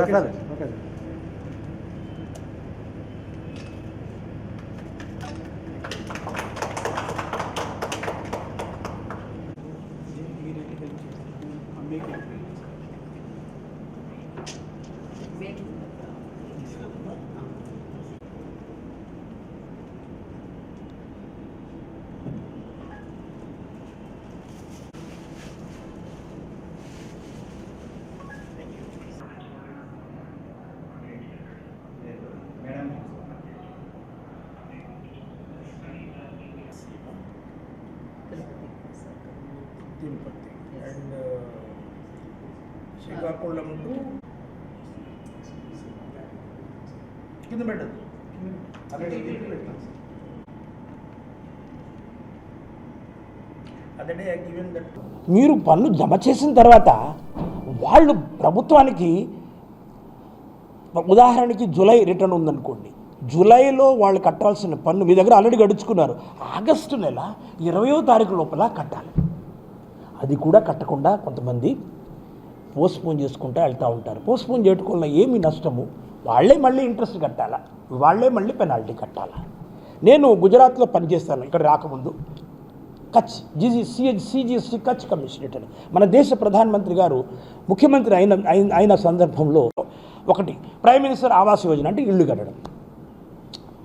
Okay sir sir. Okay sir Srikakulam to కింద పెట్టదు. అదే గివెన్ దట్ మీరు పన్ను జమ చేసిన తర్వాత వాళ్ళు ప్రభుత్వానికి ఉదాహరణకి జూలై రిటర్న్ ఉందనుకోండి. జూలైలో వాళ్ళు కట్టాల్సిన పన్ను మీ దగ్గర ఆల్రెడీ గడుచుకున్నారు. ఆగస్టు నెల ఇరవయో తారీఖు లోపల కట్టాలి. అది కూడా కట్టకుండా కొంతమంది పోస్ట్పోన్ చేసుకుంటూ వెళ్తూ ఉంటారు. పోస్ట్పోన్ చేయడం ఏమి నష్టము? వాళ్ళే మళ్ళీ ఇంట్రెస్ట్ కట్టాలా? వాళ్ళే మళ్ళీ పెనాల్టీ కట్టాలా? నేను గుజరాత్లో పనిచేస్తాను ఇక్కడ రాకముందు. Kutch GG CH CGST Kutch commissionerate అని. మన దేశ ప్రధానమంత్రి గారు ముఖ్యమంత్రి అయిన- అయిన సందర్భంలో ఒకటి ప్రైమ్ మినిస్టర్ ఆవాస్ యోజన అంటే ఇల్లు కట్టడం.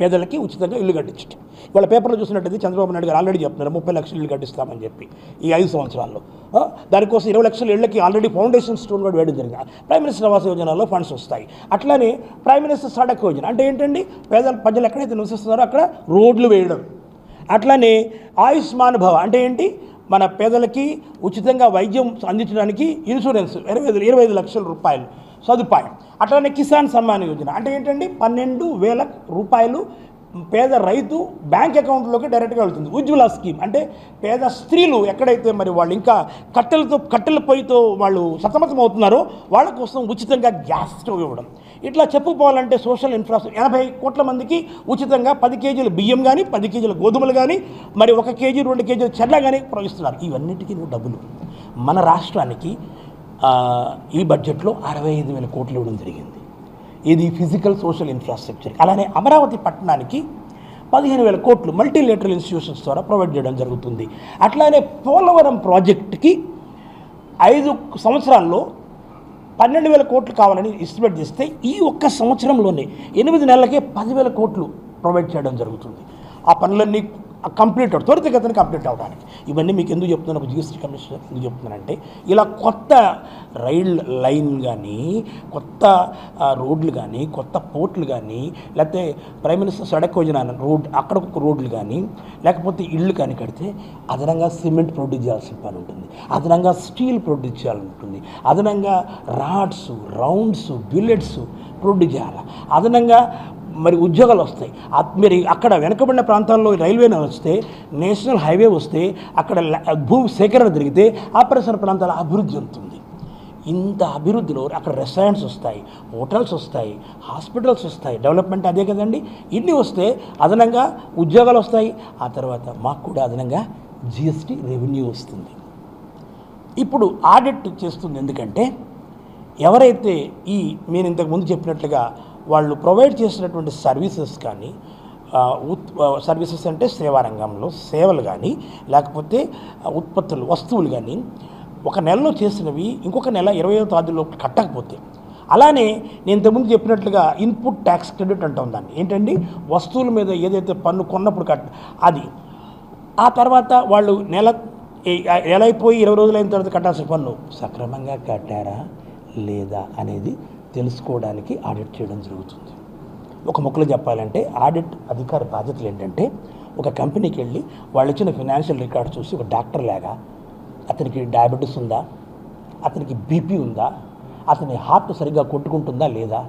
పేదలకి ఉచితంగా ఇల్లు కట్టించడం వాళ్ళ పేపర్లో చూసినట్టయితే చంద్రబాబు నాయుడు గారు ఆల్రెడీ చెప్తున్నారు ముప్పై లక్షలు ఇల్లు కట్టిస్తామని చెప్పి ఈ ఐదు సంవత్సరాల్లో. దానికోసం ఇరవై లక్షల ఇళ్ళకి ఆల్రెడీ ఫౌండేషన్ స్టోన్ కూడా వేయడం జరిగింది. ప్రైమ్ మినిస్టర్ ఆవాస యోజనలో ఫండ్స్ వస్తాయి. అట్లానే ప్రైమ్ మినిస్టర్ సడక్ యోజన అంటే ఏంటండి? పేదల ప్రజలు ఎక్కడైతే నివసిస్తున్నారో అక్కడ రోడ్లు వేయడం. అట్లానే ఆయుష్మాన్ భవ అంటే ఏంటి? మన పేదలకి ఉచితంగా వైద్యం అందించడానికి ఇన్సూరెన్స్ ఇరవై ఐదు ఇరవై ఐదు లక్షల రూపాయలు సదుపాయం. అట్లానే కిసాన్ సమ్మాన్ యోజన. అంటే ఏంటండి? పన్నెండు వేల రూపాయలు పేద రైతు బ్యాంక్ అకౌంట్లోకి డైరెక్ట్గా వెళ్తుంది. ఉజ్వల స్కీమ్. అంటే పేద స్త్రీలు ఎక్కడైతే మరి వాళ్ళు ఇంకా కట్టెలతో కట్టెల పొయ్యితో వాళ్ళు సతమతం అవుతున్నారో వాళ్ళ కోసం ఉచితంగా గ్యాస్ స్టవ్ ఇవ్వడం. ఇట్లా చెప్పుకోవాలంటే సోషల్ ఇన్ఫ్రాస్ట్రక్చర్ ఎనభై కోట్ల మందికి ఉచితంగా పది కేజీల బియ్యం కానీ పది కేజీల గోధుమలు కానీ మరి ఒక కేజీ రెండు కేజీల చెర్ల కానీ ప్రవహిస్తున్నారు. ఇవన్నిటికీ డబ్బులు. మన రాష్ట్రానికి ఈ బడ్జెట్లో అరవై ఐదు వేల కోట్లు ఇవ్వడం జరిగింది. ఇది ఫిజికల్ సోషల్ ఇన్ఫ్రాస్ట్రక్చర్. అలానే అమరావతి పట్టణానికి పదిహేను వేల కోట్లు మల్టీలేటరల్ ఇన్స్టిట్యూషన్స్ ద్వారా ప్రొవైడ్ చేయడం జరుగుతుంది. అట్లానే పోలవరం ప్రాజెక్టుకి ఐదు సంవత్సరాల్లో పన్నెండు వేల కోట్లు కావాలని ఎస్టిమేట్ చేస్తే ఈ ఒక్క సంవత్సరంలోనే ఎనిమిది నెలలకే పదివేల కోట్లు ప్రొవైడ్ చేయడం జరుగుతుంది. ఆ పనులన్నీ కంప్లీట్ అవుతాయి త్వరితగతిన కంప్లీట్ అవడానికి ఇవన్నీ మీకు ఎందుకు చెప్తున్నాను? ఒక జిఎస్టీ కమిషనర్ ఎందుకు చెప్తున్నానంటే ఇలా కొత్త రైల్ లైన్ కానీ కొత్త రోడ్లు కానీ కొత్త పోర్ట్లు కానీ లేకపోతే prime minister Sadak Yojana road అక్కడ ఒక రోడ్లు కానీ లేకపోతే ఇళ్ళు కానీ కడితే అదనంగా సిమెంట్ ప్రొడ్యూస్ చేయాల్సిన పని ఉంటుంది. అదనంగా స్టీల్ ప్రొడ్యూస్ చేయాల్సి ఉంటుంది. అదనంగా రాడ్స్ రౌండ్స్ బుల్లెట్స్ ప్రొడ్యూస్ చేయాలి? అదనంగా మరి ఉద్యోగాలు వస్తాయి. మరి అక్కడ వెనకబడిన ప్రాంతాల్లో రైల్వే వస్తే నేషనల్ హైవే వస్తే అక్కడ భూ సేకరణ జరిగితే ఆ పరిసర ప్రాంతాల అభివృద్ధి చెందుతుంది ఇంత అభివృద్ధిలో అక్కడ రెస్టారెంట్స్ వస్తాయి హోటల్స్ వస్తాయి హాస్పిటల్స్ వస్తాయి. డెవలప్మెంట్ అదే కదండి. ఇన్ని వస్తే అదనంగా ఉద్యోగాలు వస్తాయి. ఆ తర్వాత మాకు కూడా అదనంగా జిఎస్టీ రెవెన్యూ వస్తుంది. ఇప్పుడు ఆడిట్ చేస్తుంది. ఎందుకంటే ఎవరైతే ఈ నేను ఇంతకు ముందు చెప్పినట్లుగా వాళ్ళు ప్రొవైడ్ చేసినటువంటి సర్వీసెస్ కానీ ఉత్ సర్వీసెస్ అంటే సేవా రంగంలో సేవలు కానీ లేకపోతే ఉత్పత్తులు వస్తువులు కానీ ఒక నెలలో చేసినవి ఇంకొక నెల ఇరవయో తారీఖులో కట్టకపోతే. అలానే నేను ఇంతకుముందు చెప్పినట్లుగా ఇన్పుట్ ట్యాక్స్ క్రెడిట్ అంటాం దాన్ని. ఏంటండి? వస్తువుల మీద ఏదైతే పన్ను కొన్నప్పుడు కట్ అది. ఆ తర్వాత వాళ్ళు నెల నెల అయిపోయి ఇరవై రోజులు అయిన తర్వాత కట్టాల్సిన పన్ను. సక్రమంగా కట్టారా? లేదా? అనేది తెలుసుకోవడానికి ఆడిట్ చేయడం జరుగుతుంది. ఒక ముక్కలో చెప్పాలంటే ఆడిట్ అధికార బాధ్యతలు ఏంటంటే ఒక కంపెనీకి వెళ్ళి వాళ్ళు ఇచ్చిన ఫినాన్షియల్ రికార్డ్ చూసి ఒక డాక్టర్ లాగా అతనికి డయాబెటీస్ ఉందా అతనికి బీపీ ఉందా అతని హార్ట్ సరిగ్గా కొట్టుకుంటుందా లేదా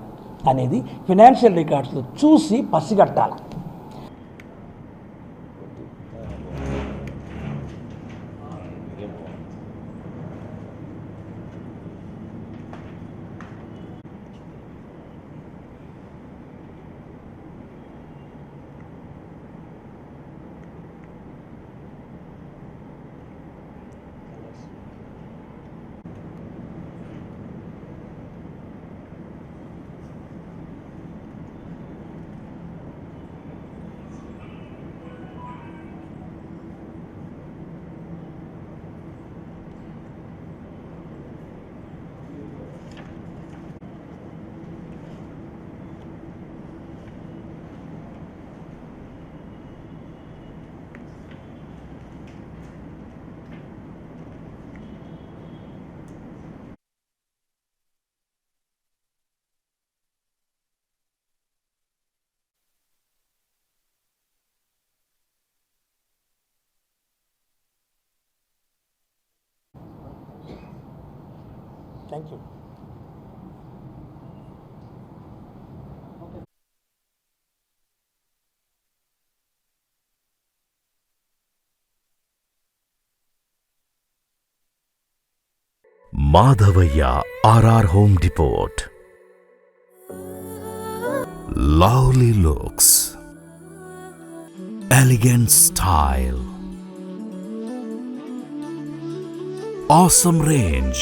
అనేది ఫినాన్షియల్ రికార్డ్స్లో చూసి పసిగట్టాలి. Thank you Madhavayya RR home depot lovely looks elegant style awesome range